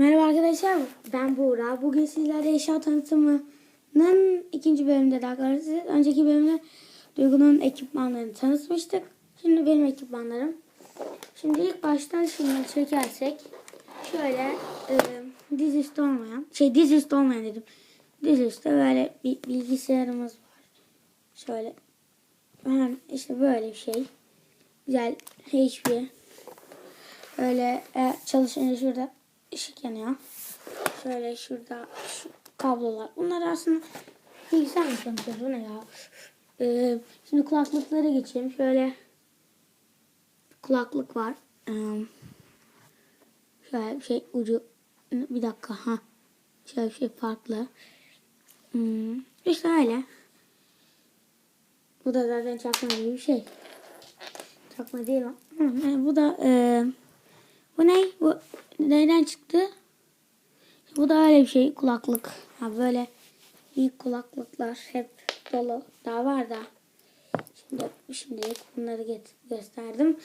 Merhaba arkadaşlar, ben Buğra. Bugün sizlerle eşya tanıtımının ikinci bölümünde doğrusu önceki bölümde Duygu'nun ekipmanlarını tanıtmıştık. Şimdi benim ekipmanlarım. Şimdi ilk baştan şunları çekersek şöyle e, dizüstü olmayan, şey dizüstü olmayan dedim. Dizüstü böyle bir bilgisayarımız var. Şöyle hem işte böyle bir şey. Güzel HP. Öyle e, çalışınca şurada ışık yanıyor. Şöyle şurada şu kablolar. Bunlar aslında bilgisayar mı konuşuyoruz? Bu ne ya? Ee, şimdi kulaklıklara geçeyim. Şöyle kulaklık var. Ee, şöyle bir şey ucu bir dakika ha. Şöyle bir şey farklı. Hmm, işte öyle. Bu da zaten çakma gibi bir şey. Çakma değil mi? Hı, bu da e, bu ne? Bu neyden çıktı? Bu da öyle bir şey. Kulaklık. Ha böyle büyük kulaklıklar hep dolu. Daha var da. Şimdi şimdilik bunları get gösterdim.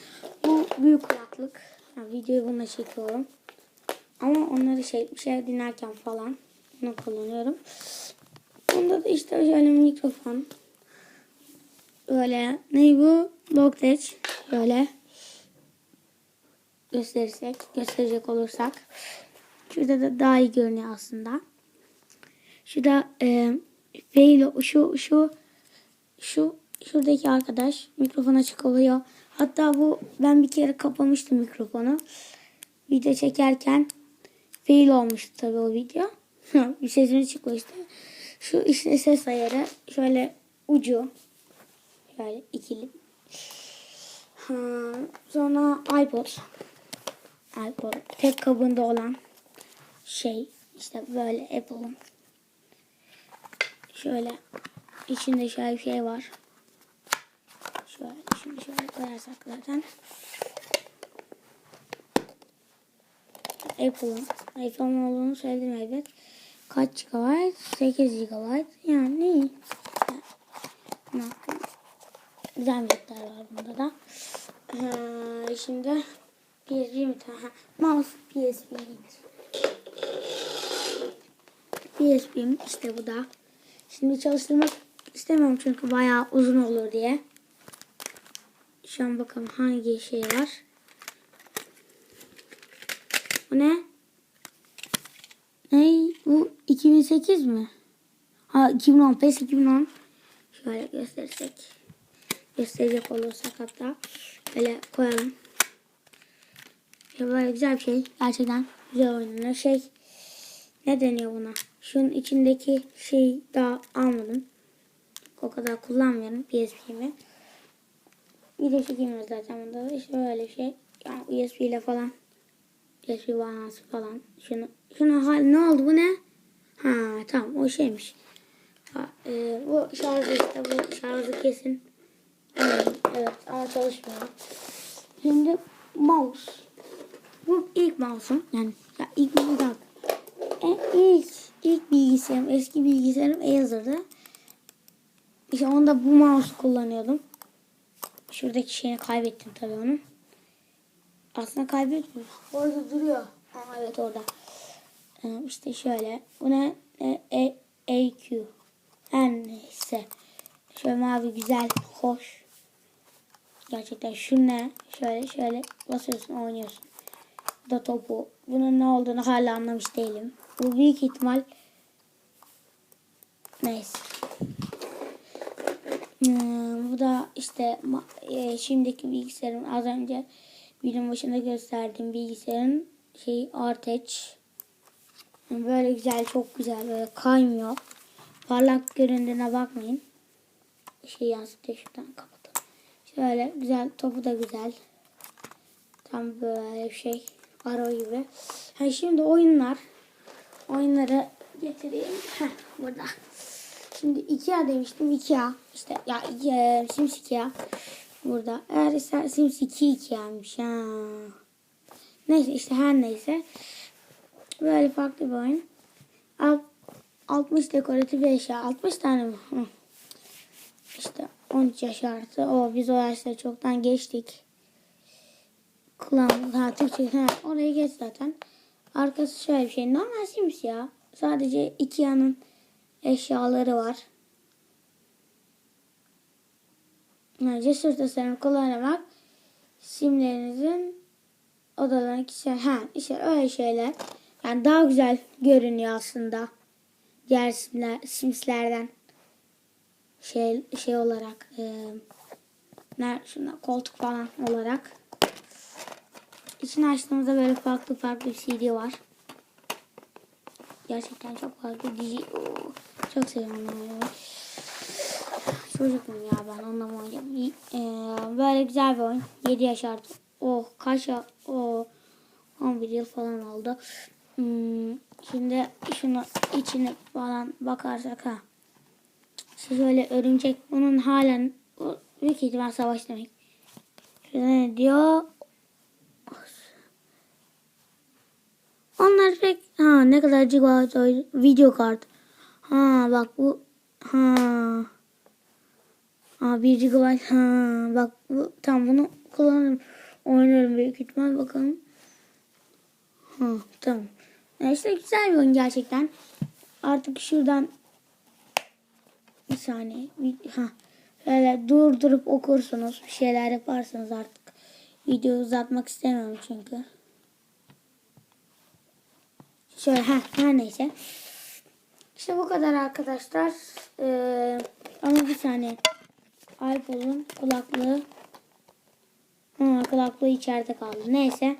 Bu büyük kulaklık. Ha, videoyu bununla çekiyorum. Ama onları şey bir şey dinlerken falan bunu kullanıyorum. Bunda da işte şöyle mikrofon. Böyle ne bu? Logitech. Böyle gösterirsek, gösterecek olursak. Şurada da daha iyi görünüyor aslında. Şurada e, Feylo, şu, şu, şu, şuradaki arkadaş mikrofon açık oluyor. Hatta bu ben bir kere kapamıştım mikrofonu. Video çekerken fail olmuştu tabii o video. bir sesimiz çıkmıştı. Şu işte ses ayarı şöyle ucu şöyle ikili. Ha, sonra iPod iPod tek kabında olan şey işte böyle Apple'ın şöyle içinde şöyle bir şey var. Şöyle şimdi şöyle koyarsak zaten Apple'ın iPhone olduğunu söyledim evet. Kaç GB? 8 GB. Yani iyi. Yani, güzel müzikler var bunda da. Ee, şimdi PSP mi tane? Mouse PSP. PSP'm işte bu da. Şimdi çalıştırmak istemiyorum çünkü bayağı uzun olur diye. Şu an bakalım hangi şey var. Bu ne? Ne? Bu 2008 mi? Ha 2010. PES 2010. Şöyle gösterirsek. Gösterecek olursak hatta. Böyle koyalım. Ya böyle güzel bir şey. Gerçekten güzel oynanıyor. Şey ne deniyor buna? Şunun içindeki şeyi daha almadım. O kadar kullanmıyorum PSP'mi. Video çekemiyoruz zaten bunda. İşte böyle bir şey. Yani USB ile falan. USB bağlantısı falan. Şunu, şuna hal ne oldu bu ne? Ha tamam o şeymiş. Ha, e, bu şarjı işte bu şarjı kesin. Evet ama çalışmıyor. Şimdi mouse. Bu ilk mouse'um. Yani ya ilk mouse e, ilk, ilk bilgisayarım, eski bilgisayarım Acer'dı. İşte onda bu mouse kullanıyordum. Şuradaki şeyini kaybettim tabii onun. Aslında kaybetmiyorum. Orada duruyor. Ama evet orada. Ee, işte şöyle. Bu ne? E, e, AQ. Her neyse. Şöyle mavi güzel, hoş. Gerçekten şu ne? Şöyle şöyle basıyorsun oynuyorsun. Da topu. Bunun ne olduğunu hala anlamış değilim. Bu büyük ihtimal neyse. Hmm, bu da işte e, şimdiki bilgisayarın az önce videonun başında gösterdiğim bilgisayarın şey Arteç. Böyle güzel çok güzel böyle kaymıyor. Parlak göründüğüne bakmayın. Şey yansıtıyor şuradan kapatalım. Şöyle güzel topu da güzel. Tam böyle şey. Aro gibi. Ha, şimdi oyunlar. Oyunları getireyim. Heh, burada. Şimdi Ikea demiştim. Ikea. İşte ya Ikea, Sims Ikea. Burada. Eğer ister Sims 2 Ikea'ymış. Ha. Neyse işte her neyse. Böyle farklı bir oyun. Alt, 60 dekoratif eşya. 60 tane mi? Hı. İşte 13 yaş artı. O biz o yaşları çoktan geçtik. Ha Türkçe. Ha, oraya geç zaten. Arkası şöyle bir şey. Normal Sims ya. Sadece iki eşyaları var. Yani cesur tasarım kullanarak simlerinizin odalarını kişisel... Ha işte öyle şeyler. Yani daha güzel görünüyor aslında. Diğer simler, simslerden. Şey, şey olarak. E, şuna, koltuk falan olarak. İçini açtığımızda böyle farklı farklı bir CD var. Gerçekten çok farklı dizi. Oo, çok seviyorum onu oynamayı. Çocuktum ya ben onunla mı oynayacağım? Ee, böyle güzel bir oyun. 7 yaş artı. Oh kaç ya? Oh, 11 yıl falan oldu. Hmm, şimdi şunu içine falan bakarsak ha. İşte şöyle örümcek bunun halen büyük ihtimal savaş demek. Şurada ne diyor? Onlar pek ha ne kadar gigabyte oydu. video kart. Ha bak bu ha. Ha 1 GB ha bak bu tam bunu kullanırım. Oynarım büyük ihtimal bakalım. Ha tamam. Ya işte güzel bir oyun gerçekten. Artık şuradan bir saniye. Bir, ha. Şöyle durdurup okursunuz. Bir şeyler yaparsınız artık. Video uzatmak istemiyorum çünkü. Şöyle ha her neyse. İşte bu kadar arkadaşlar. Ee, ama bir saniye. iPhone'un kulaklığı ha, kulaklığı içeride kaldı. Neyse.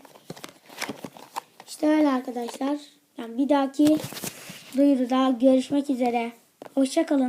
İşte öyle arkadaşlar. Yani bir dahaki duyuruda görüşmek üzere. Hoşçakalın.